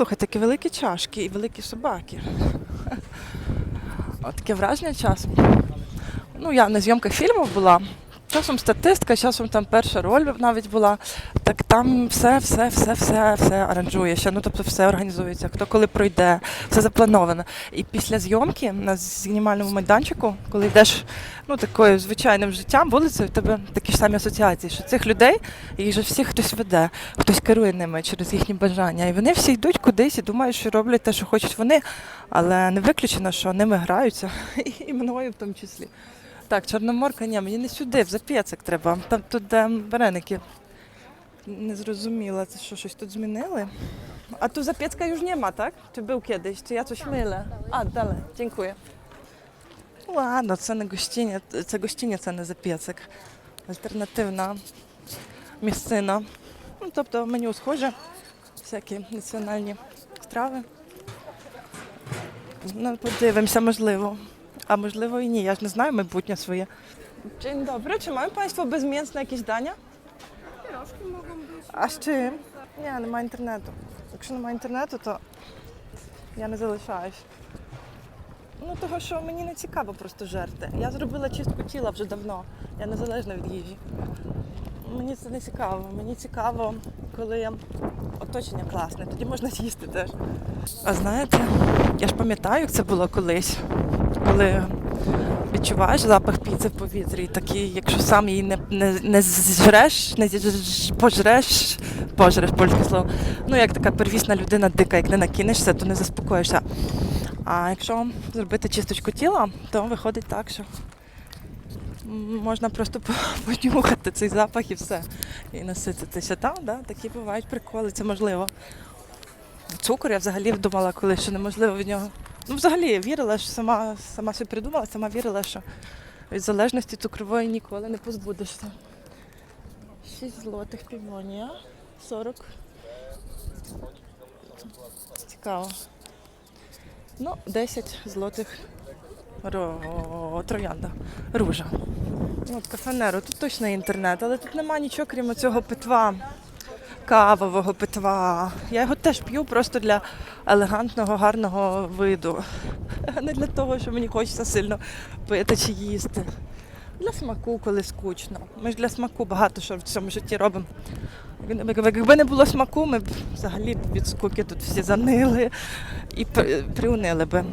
Слухай, такі великі чашки і великі собаки. От таке враження часом. Ну, я на зйомках фільму була. Часом статистка, часом там перша роль навіть була. Так там все, все, все, все, все аранжує. Ну тобто все організується, хто коли пройде, все заплановано. І після зйомки на знімальному майданчику, коли йдеш ну такою звичайним життям, вулицею, в тебе такі ж самі асоціації, що цих людей їх же всіх хтось веде, хтось керує ними через їхні бажання. І вони всі йдуть кудись і думають, що роблять те, що хочуть вони, але не виключено, що ними граються, і мною в тому числі. Так, Чорноморка, ні, мені не сюди, в Запєцик треба. Там тут де вареники. Не зрозуміла, це що, щось тут змінили? A tu Zapiecka już nie ma, tak? Czy był kiedyś? Czy ja coś mylę? A, dalej, dziękuję. Ладно, це не гостиня, це гостиня, це не Запєцик. Альтернативна місцина. Ну, тобто меню схоже, всякі національні страви. Ну, подивимося, можливо. A możliwe i nie, ja ж не знаю майбутнє своє. Dzień dobry, czy mają Państwo bezmięsne jakieś dania? Пирожки mogą być. А з чим? Ні, немає інтернету. Якщо немає інтернету, то я не залишаюсь. Ну, того, що мені не цікаво просто жерти. Я зробила чистку тіла вже давно. Я незалежна від їжі. Мені це не цікаво. Мені цікаво, коли оточення класне, тоді можна з'їсти теж. А знаєте, я ж пам'ятаю, як це було колись, коли відчуваєш запах піци в повітрі, такий, якщо сам її не, не, не зжреш, не зж- пожреш, пожреш польське слово. Ну, як така первісна людина дика, як не накинешся, то не заспокоїшся. А якщо зробити чисточку тіла, то виходить так, що можна просто понюхати цей запах і все. І насититися. Там, да, такі бувають приколи, це можливо. Цукор я взагалі думала, коли що неможливо від нього. Ну, взагалі, вірила, що сама, сама собі придумала, сама вірила, що від залежності цукрової ніколи не позбудешся. 6 злотих півонія, 40. Цікаво. Ну, 10 злотих ро... троянда. Ружа. Ну, От кафенеро, тут точно інтернет, але тут нема нічого, крім цього питва, кавового питва. Я його теж п'ю просто для елегантного, гарного виду. Не для того, що мені хочеться сильно пити чи їсти. Для смаку, коли скучно. Ми ж для смаку багато що в цьому житті робимо. Якби- не було смаку, ми б взагалі від скуки тут всі занили і при- приунили би.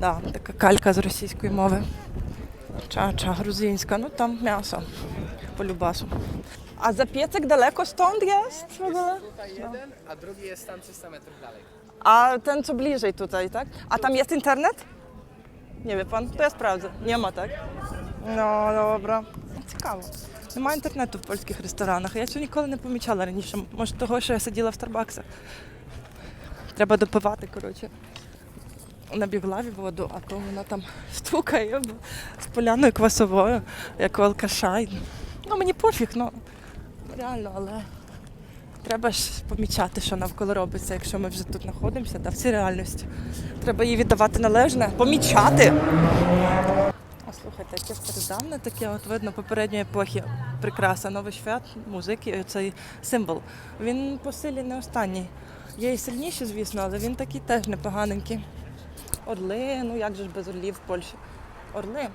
Да, така калька з російської мови. Ча-ча, грузинська, ну там м'ясо по любасу. А запєцик далеко stąd jest w ogóle? Tutaj jeden, a drugi jest tam 300 metrów dalej. A ten co bliżej tutaj, tak? A tam jest internet? Nie wie pan? To ja sprawdzę. Nie ma, tak? No dobra. Цікаво. Немає інтернету в польських ресторанах. Я цього ніколи не помічала раніше. Може, того, що я сиділа в Старбаксах. Треба допивати, коротше. Набігла в воду, а коли вона там стукає з поляною квасовою, як алкаша. Ну, мені пофіг, ну реально, але треба ж помічати, що навколо робиться, якщо ми вже тут знаходимося, та в цій реальності. Треба їй віддавати належне, помічати. А слухайте, яке стародавне таке, от видно попередньої епохи прикраса, новий свят, музики, цей символ. Він по силі не останній. Є і сильніші, звісно, але він такий теж непоганенький. Орли, ну як же ж без орлів в Польщі? Орли.